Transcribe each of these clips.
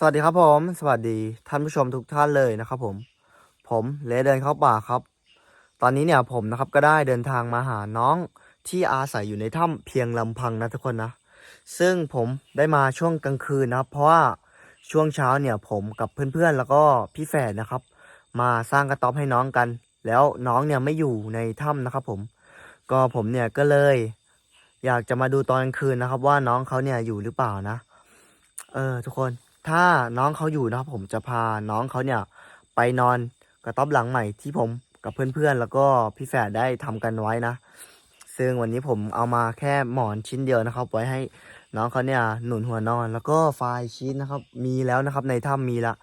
สวัสดีครับผม สวัสดีท่านผู้ชมทุกท่านเลยนะครับผม ผมเลเดินเข้าป่าครับ ตอนนี้เนี่ยผมนะครับก็ได้เดินทางมาหาน้องที่อาศัยอยู่ในถ้ำเพียงลำพังนะทุกคนนะ ซึ่งผมได้มาช่วงกลางคืนนะครับเพราะว่าช่วงเช้าเนี่ยผมกับเพื่อนๆแล้วก็พี่แฝดนะครับ มาสร้างกระต๊อบให้น้องกัน แล้วน้องเนี่ยไม่อยู่ในถ้ำนะครับ ผม ก็ผมเนี่ยก็เลย อยากจะมาดูตอนกลางคืนนะครับ ว่าน้องเขาเนี่ยอยู่หรือเปล่านะ เออทุกคน ถ้าน้องเขาอยู่นะครับผมจะพาน้องเขาเนี่ยไปนอนกระต๊อบหลังใหม่ที่ผมกับเพื่อนๆ แล้วก็พี่แฝดได้ทำกันไว้นะ ซึ่งวันนี้ผมเอามาแค่หมอนชิ้นเดียวนะครับ ไว้ให้น้องเขาเนี่ยหนุนหัวนอน แล้วก็ไฟชีสนนะครับ มีแล้วนะครับในถ้ำมีละ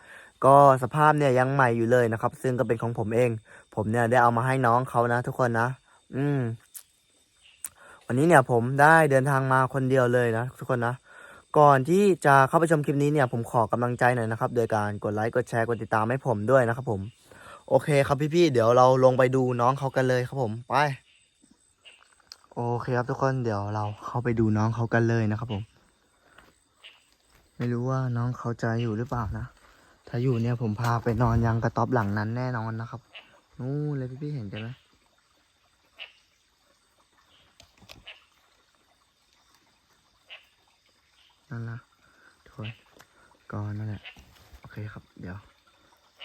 ก็สภาพเนี่ยยังใหม่อยู่เลยนะครับ ซึ่งก็เป็นของผมเอง ผมเนี่ยได้เอามาให้น้องเขานะ ทุกคนนะ อืม วันนี้เนี่ยผมได้เดินทางมาคนเดียวเลยนะทุกคนนะ ก่อนที่จะเข้าไปชมคลิปนี้เนี่ยผมขอกำลังใจหน่อยนะครับ โดยการกดไลค์กดแชร์กดติดตามให้ผมด้วยนะครับผมโอเคครับพี่ๆเดี๋ยวเราลงไปดูน้องเขากันเลยครับผมไป โอเคครับทุกคนเดี๋ยวเราเข้าไปดูน้องเขากันเลยนะครับผม ไม่รู้ว่าน้องเขาจะอยู่หรือเปล่านะ ถ้าอยู่เนี่ยผมพาไปนอนยังกระต๊อบหลังนั้นแน่นอนนะครับนู่นเลยพี่ๆเห็นกันไหม นั่นนะทุกคนก็นั่นแหละ โอเคครับ เดี๋ยว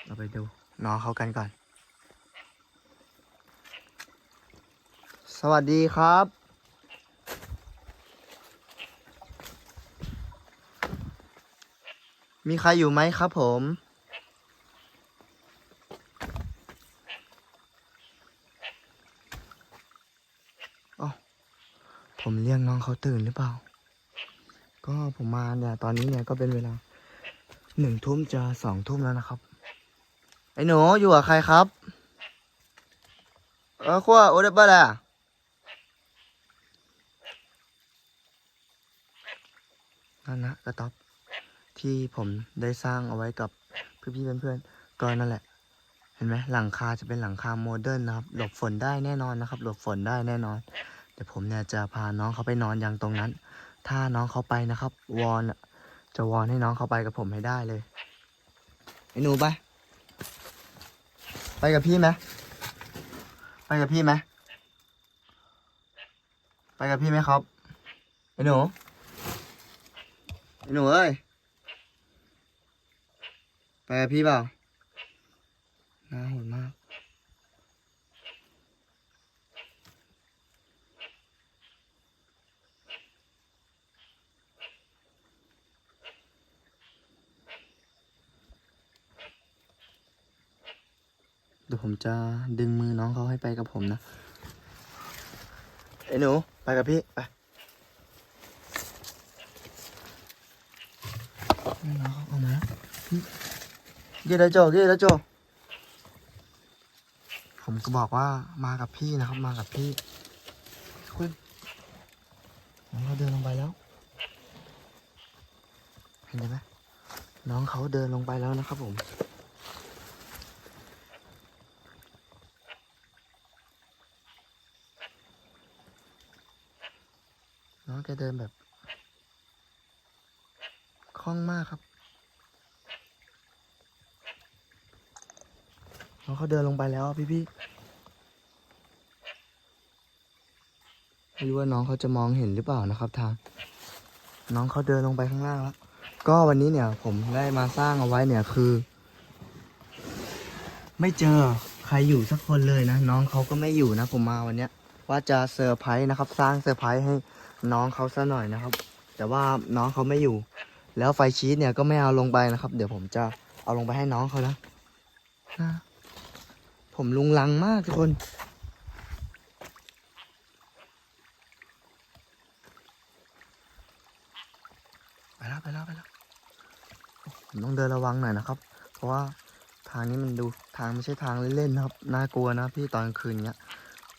เราไปดูน้องเขากันก่อน สวัสดีครับ มีใครอยู่ไหมครับผมอ๋อผมเรียกน้องเขาตื่นหรือเปล่า ก็ผมมาเนี่ยตอนนี้เนี่ยก็เป็นเวลาหนึ่งทุ่มจะสองทุ่มแล้วนะครับ ไอ้หนูอยู่กับใครครับ เออขั้วโอเดบเบอร์แหละนั่นนะกระต๊อบที่ผมได้สร้างเอาไว้กับพี่ๆเพื่อนๆก็นั่นแหละ เห็นไหมหลังคาจะเป็นหลังคาโมเดิร์นนะครับ หลบฝนได้แน่นอนนะครับ หลบฝนได้แน่นอน เดี๋ยวผมเนี่ยจะพาน้องเขาไปนอนอย่างตรงนั้น ถ้าน้องเขาไปนะครับ วอนอะจะวอนให้น้องเขาไปกับผมให้ได้เลยไอ้หนูไป ไปกับพี่ไหมไปกับพี่ไหมไปกับพี่ไหมครับไอ้หนูไอ้หนูเอ้ยไปกับพี่เปล่าน่าโหดมาก ดี๋ยวผมจะดึงมือน้องเขาให้ไปกับผมนะไอ้หนูไปกับพี่ไปนี่น้องเขาเอามาแล้วเกียร์ได้โจเกียร์ได้โจผมก็บอกว่ามากับพี่นะครับ มากับพี่คุณน้องเขาเดินลงไปแล้ว เห็นไหมน้องเขาเดินลงไปแล้วนะครับผม น้อง แกเดินแบบคล่องมากครับน้องเขาเดินลงไปแล้วอะพี่ไม่รู้ว่าน้องเขาจะมองเห็นหรือเปล่านะครับทาง น้องเขาเดินลงไปข้างล่างแล้ว ก็วันนี้เนี่ยผมได้มาสร้างเอาไว้เนี่ยคือ ไม่เจอใครอยู่สักคนเลยนะ น้องเขาก็ไม่อยู่นะ ผมมาวันเนี้ยว่าจะเซอร์ไพรส์นะครับ สร้างเซอร์ไพรส์ให้ น้องเขาซะหน่อยนะครับ แต่ว่าน้องเขาไม่อยู่ แล้วไฟชีสเนี่ยก็ไม่เอาลงไปนะครับ เดี๋ยวผมจะเอาลงไปให้น้องเขานะนะผมลุงลังมากทุกคนไปแล้วไปแล้วไปแล้วผมต้องเดินระวังหน่อยนะครับ เพราะว่าทางนี้มันดูทางไม่ใช่ทางเล่นๆนะครับน่ากลัวนะพี่ตอนคืนเนี้ย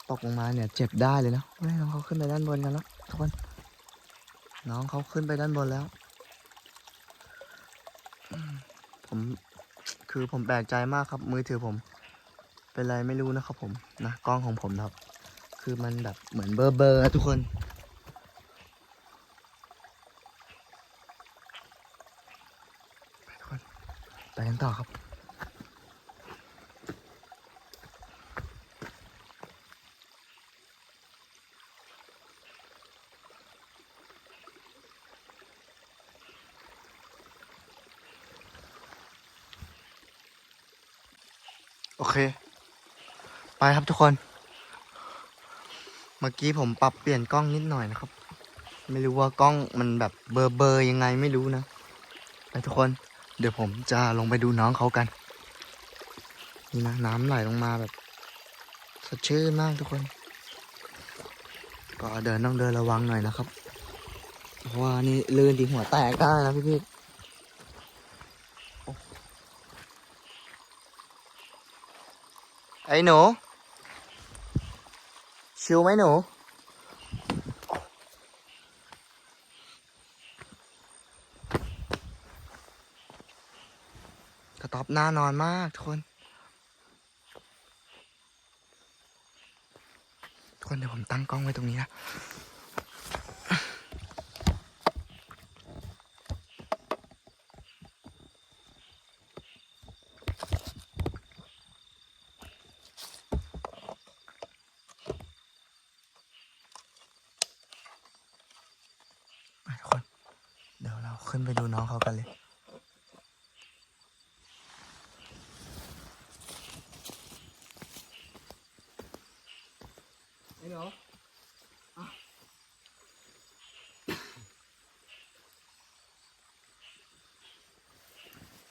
ตกลงมาเนี่ยเจ็บได้เลยนะเฮ้น้องเขาขึ้นไปด้านบนกันแล้ว ทุกคน น้องเขาขึ้นไปด้านบนแล้ว ผมคือผมแปลกใจมากครับ มือถือผม เป็นไรไม่รู้นะครับผมนะกล้องของผมครับ คือมันแบบเหมือนเบอร์เบอร์ทุกคนไปทุกคนไปกันต่อครับ เค ไปครับทุกคน เมื่อกี้ผมปรับเปลี่ยนกล้องนิดหน่อยนะครับ ไม่รู้ว่ากล้องมันแบบเบลอเบอร์ยังไงไม่รู้นะไปทุกคน เดี๋ยวผมจะลงไปดูน้องเขากัน นี่นะน้ำไหลลงมาแบบสดชื่นมากทุกคน ก็เดินต้องเดินระวังหน่อยนะครับ เพราะว่านี่ลื่นดีหัวแตกได้นะพี่พี่ ไอ้หนู ชิวไหมหนู กระต๊อบหน้านอนมากทุกคนทุกคนเดี๋ยวผมตั้งกล้องไว้ตรงนี้นะ ไปทุกคน เดี๋ยวเราขึ้นไปดูน้องเขากันเลย เดี๋ยว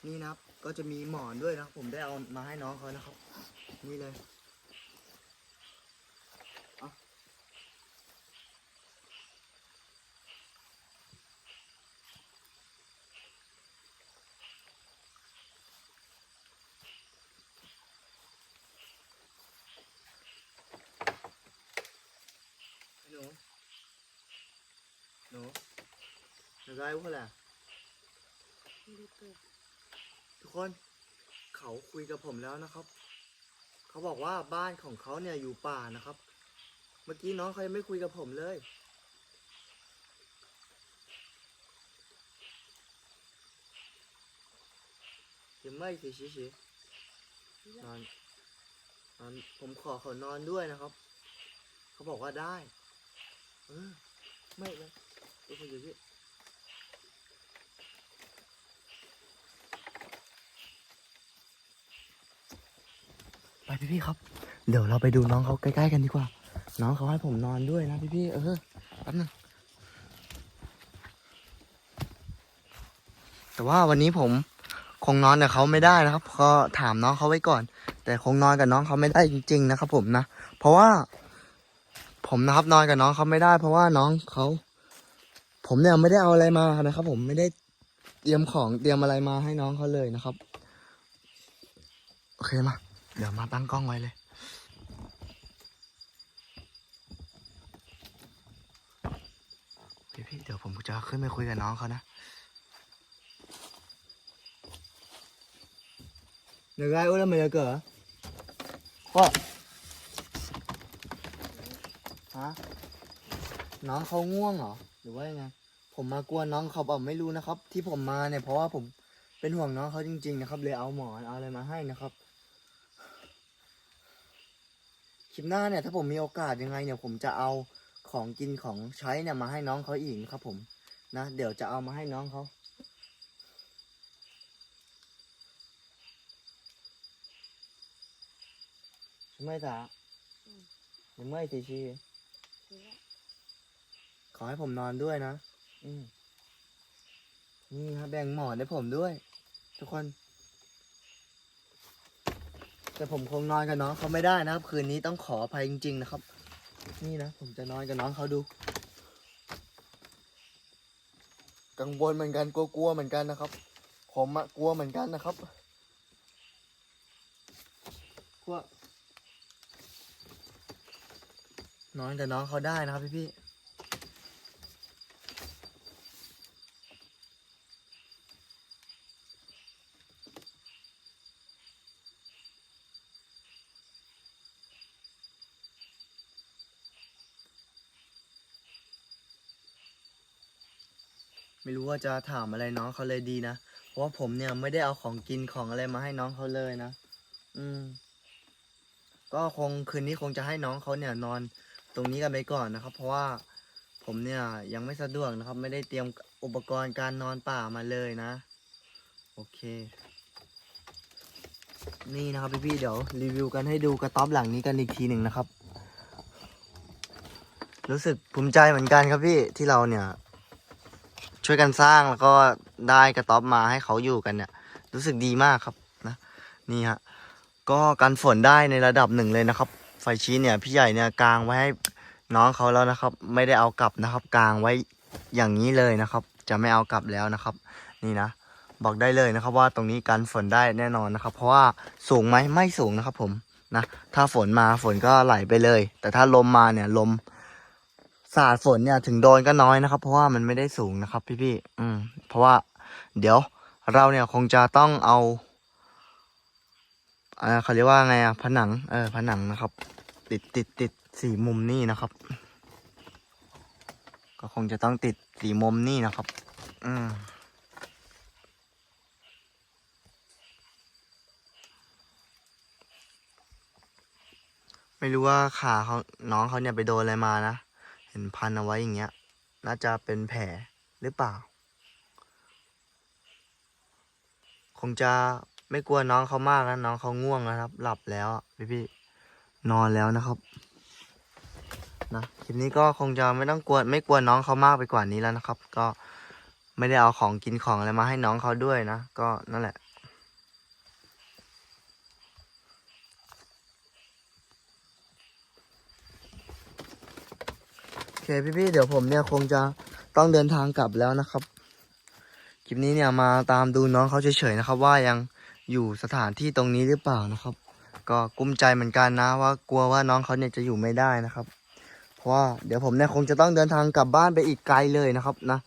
นี่นะครับ ก็จะมีหมอนด้วยนะ ผมได้เอามาให้น้องเขานะครับ นี่เลยอะไอ้หนู หนู หนูได้พวกแหละทุกคนเขาคุยกับผมแล้วนะครับ เขาบอกว่าบ้านของเขาเนี่ยอยู่ป่านะครับ เมื่อกี้น้องเขายังไม่คุยกับผมเลย ยังไม่สิชิชินอนนอนผมขอเขานอนด้วยนะครับ เขาบอกว่าได้ เออ ไม่เลยตัวคนอยู่ที่ ไปพี่ๆครับ เดี๋ยวเราไปดูน้องเขาใกล้ๆกันดีกว่า น้องเขาให้ผมนอนด้วยนะพี่ๆเออแป๊บนึงแต่ว่าวันนี้ผมคงนอนกับเขาไม่ได้นะครับก็ถามน้องเขาไว้ก่อน แต่คงนอนกับน้องเขาไม่ได้จริง ๆ นะครับ ผมนะเพราะว่า ผมนะครับนอนกับน้องเขาไม่ได้ เพราะว่าน้องเขาผมเนี่ยไม่ได้เอาอะไรมานะครับ ผมไม่ได้เตรียมของเตรียมอะไรมาให้น้องเขาเลยนะครับ โอเคมา เดี๋ยวมาตั้งกล้องไว้เลยพี่พี่ๆเดี๋ยวผมจะขึ้นไปคุยกับน้องเขานะเดี๋ยวไงอุ้ยแล้วมันจะเกิดพ่อฮะน้องเขาง่วงเหรอ หรือว่ายังไง ผมมากวนน้องเขาบอกไม่รู้นะครับ ที่ผมมาเนี่ยเพราะว่าผมเป็นห่วงน้องเขาจริง ๆ นะครับ เลยเอาหมอนเอาอะไรมาให้นะครับ คลิปหน้าเนี่ยถ้าผมมีโอกาสยังไงเนี่ยผมจะเอาของกินของใช้เนี่ยมาให้น้องเขาอีกนะครับผมนะเดี๋ยวจะเอามาให้น้องเขาใช่ไหมจ๊ะยังไม่สิชีขอให้ผมนอนด้วยนะ อืมนี่ครับแบ่งหมอนให้ผมด้วย ทุกคน แต่ผมคงนอนกับน้องเขาไม่ได้นะครับ คืนนี้ต้องขออภัยจริง ๆ นะครับ นี่นะผมจะนอนกับน้องเขาดู กังวลเหมือนกันกลัวๆเหมือนกันนะครับ ผมอะกลัวเหมือนกันนะครับกลัวนอนกับน้องเขาได้นะครับพี่ๆ ไม่รู้ว่าจะถามอะไรน้องเขาเลยดีนะ เพราะว่าผมเนี่ยไม่ได้เอาของกินของอะไรมาให้น้องเขาเลยนะ อืม ก็คงคืนนี้คงจะให้น้องเขาเนี่ยนอนตรงนี้กันไปก่อนนะครับ เพราะว่าผมเนี่ยยังไม่สะดวกนะครับ ไม่ได้เตรียมอุปกรณ์การนอนป่ามาเลยนะ โอเค นี่นะครับพี่ๆเดี๋ยวรีวิวกันให้ดูกระต๊อบหลังนี้กันอีกทีหนึ่งนะครับ รู้สึกภูมิใจเหมือนกันครับพี่ที่เราเนี่ย ช่วยกันสร้างแล้วก็ได้กระต๊อบมาให้เขาอยู่กันเนี่ย รู้สึกดีมากครับนะนี่ฮะก็กันฝนได้ในระดับหนึ่งเลยนะครับ ไฟชี้เนี่ยพี่ใหญ่เนี่ยกางไว้ให้น้องเขาแล้วนะครับ ไม่ได้เอากลับนะครับ กางไว้อย่างนี้เลยนะครับ จะไม่เอากลับแล้วนะครับ นี่นะบอกได้เลยนะครับว่าตรงนี้กันฝนได้แน่นอนนะครับ เพราะว่าสูงไหมไม่สูงนะครับ ผมนะถ้าฝนมาฝนก็ไหลไปเลย แต่ถ้าลมมาเนี่ยลม สาดฝนเนี่ยถึงโดนก็น้อยนะครับ เพราะว่ามันไม่ได้สูงนะครับพี่ๆอืม เพราะว่า เดี๋ยวเราเนี่ยคงจะต้องเอาอ่าเขาเรียกว่าไงอะผนัง เออผนังนะครับ ติดติดติดสี่มุมนี่นะครับ ก็คงจะต้องติดสี่มุมนี่นะครับ อืมไม่รู้ว่าขาเขาน้องเขาเนี่ยไปโดนอะไรมานะ เห็นพันเอาไว้อย่างเงี้ย น่าจะเป็นแผลหรือเปล่า คงจะไม่กลัวน้องเขามากนะน้องเขาง่วงนะครับ หลับแล้วพี่พี่นอนแล้วนะครับนะคลิปนี้ก็คงจะไม่ต้องกลัวไม่กลัวน้องเขามากไปกว่านี้แล้วนะครับ ก็ไม่ได้เอาของกินของอะไรมาให้น้องเขาด้วยนะ ก็นั่นแหละ โอเค พี่ๆเดี๋ยวผมเนี่ยคงจะต้องเดินทางกลับแล้วนะครับคลิปนี้เนี่ยมาตามดูน้องเขาเฉยๆนะครับ ว่ายังอยู่สถานที่ตรงนี้หรือเปล่านะครับ ก็กุ้มใจเหมือนกันนะว่ากลัวว่าน้องเขาเนี่ยจะอยู่ไม่ได้นะครับ เพราะว่าเดี๋ยวผมเนี่ยคงจะต้องเดินทางกลับบ้านไปอีกไกลเลยนะครับนะ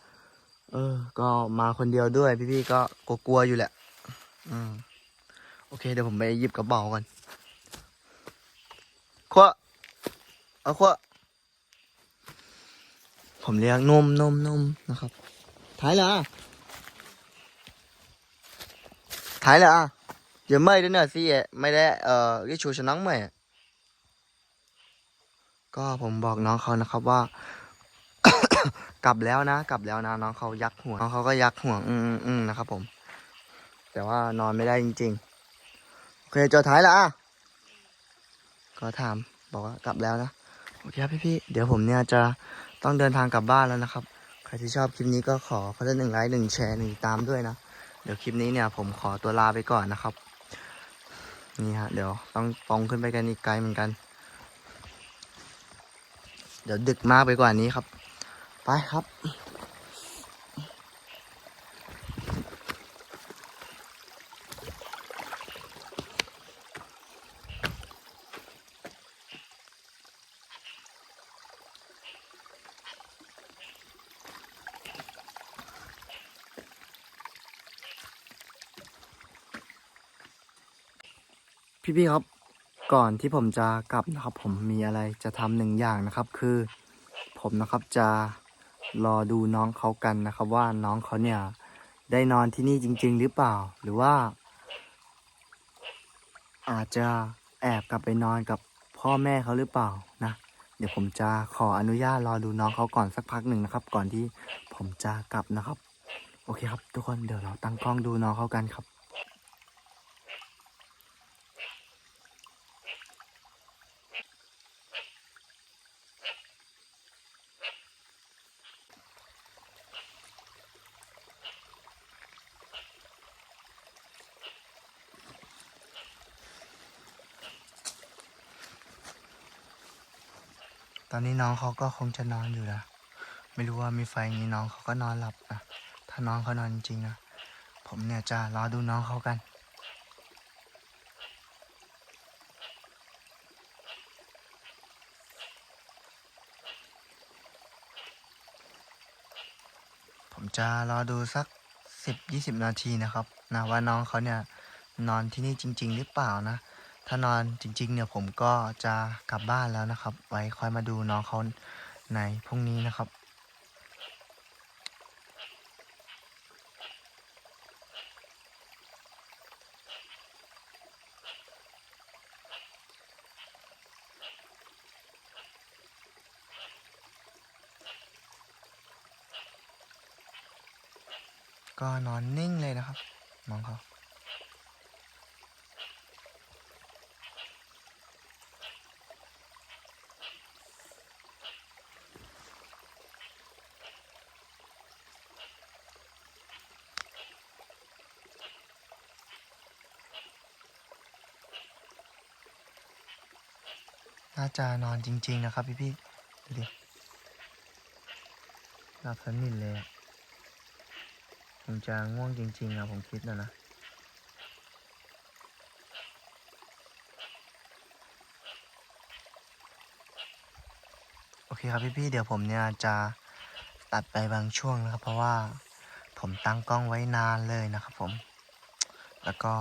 เออ ก็มาคนเดียวด้วย พี่ๆก็กลัวๆอยู่แหละ อืมโอเค เดี๋ยวผมไปหยิบกระเป๋าก่อนขวะเอาขวะ ผมเรียกนมนมนมนะครับ ถ่ายละถ่ายละ giờ mây đến là gì mây ได้เอ่อ cái chú ฉันน้องไหมก็ผมบอกน้องเขานะครับว่า กลับแล้วนะ กลับแล้วนะน้องเขายักหัวงน้องเขาก็ยักหัวอืมอืมอืมนะครับ ผม แต่ว่านอนไม่ได้จริงๆโอเคจอท้ายละก็ถามบอกว่ากลับแล้วนะโอเคครับพี่ๆเดี๋ยวผมเนี่ยจะ ต้องเดินทางกลับบ้านแล้วนะครับ ใครที่ชอบคลิปนี้ก็ขอคนละหนึ่งไลค์หนึ่งแชร์หนึ่งตามด้วยนะ เดี๋ยวคลิปนี้เนี่ยผมขอตัวลาไปก่อนนะครับ นี่ฮะเดี๋ยวต้องตรงขึ้นไปกันอีกไกลเหมือนกัน เดี๋ยวดึกมากไปกว่านี้ครับ ไปครับ พี่ๆครับ ก่อนที่ผมจะกลับนะครับ ผมมีอะไรจะทำหนึ่งอย่างนะครับ คือ ผมนะครับจะรอดูน้องเขากันนะครับ ว่าน้องเขาเนี่ย ได้นอนที่นี่จริง ๆ หรือเปล่า หรือว่า อาจจะแอบกลับไปนอนกับพ่อแม่เขาหรือเปล่านะเดี๋ยวผมจะขออนุญาตรอดูน้องเขาก่อนสักพักหนึ่งนะครับ ก่อนที่ผมจะกลับนะครับ โอเคครับ ทุกคนเดี๋ยวเราตั้งกล้องดูน้องเขากันครับ อนนี้น้องเขาก็คงจะนอนอยู่นะ ไม่รู้ว่ามีไฟอย่างนี้น้องเขาก็นอนหลับนะ ถ้าน้องเขานอนจริงนะ ผมเนี่ยจะรอดูน้องเขากันผมจะรอดูสักสิบยี่สิบนาทีนะครับนะว่าน้องเขาเนี่ยนอนที่นี่จริง ๆ หรือเปล่านะ ถ้านอนจริงๆเนี่ยผมก็จะกลับบ้านแล้วนะครับ ไว้คอยมาดูน้องเขาในพรุ่งนี้นะครับ ก็นอนนิ่งเลยนะครับมองเขา น่าจะนอนจริง ๆ นะครับพี่พี่ดูดิหลับสนิทเลยคงจะง่วงจริงๆอะผมคิดนะนะโอเคครับพี่พี่เดี๋ยวผมเนี่ยจะตัดไปบางช่วงนะครับ เพราะว่าผมตั้งกล้องไว้นานเลยนะครับผม แล้วก็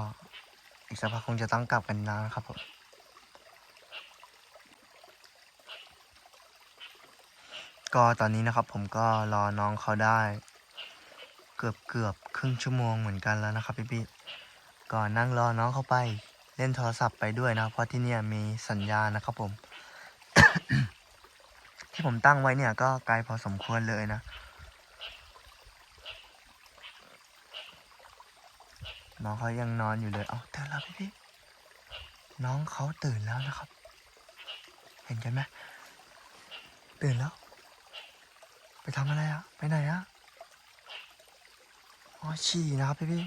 อีกสักพักคงจะต้องกลับกันนานนะครับผม ก็ตอนนี้นะครับผมก็รอน้องเขาได้ เกือบเกือบครึ่งชั่วโมงเหมือนกันแล้วนะครับพี่พี่ก็นั่งรอน้องเขาไปเล่นโทรศัพท์ไปด้วยนะเพราะที่เนี่ยมีสัญญาณนะครับผม ที่ผมตั้งไว้เนี่ยก็ไกลพอสมควรเลยนะ น้องเขายังนอนอยู่เลยเอาตื่นแล้วพี่พี่น้องเขาตื่นแล้วนะครับ เห็นกันไหมตื่นแล้ว ไปทำอะไรอะไปไหนอะอ๋อฉี่นะครับพี่พี่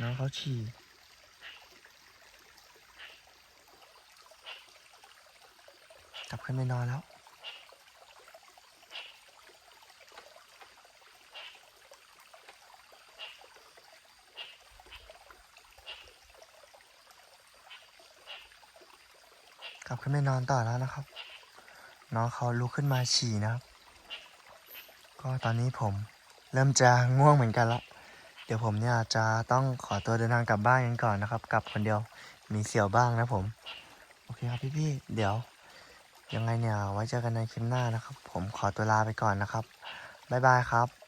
น้องเขาฉี่กลับขึ้นไปนอนแล้วกลับขึ้นไปนอนต่อแล้วนะครับ น้องเขาลุกขึ้นมาฉี่นะครับ ก็ตอนนี้ผมเริ่มจะง่วงเหมือนกันละ เดี๋ยวผมเนี่ยจะต้องขอตัวเดินทางกลับบ้านกันก่อนนะครับ กลับคนเดียวมีเสี่ยวบ้างนะผม โอเคครับพี่ๆเดี๋ยว ยังไงเนี่ยไว้เจอกันในคลิปหน้านะครับ ผมขอตัวลาไปก่อนนะครับบ๊ายบายครับ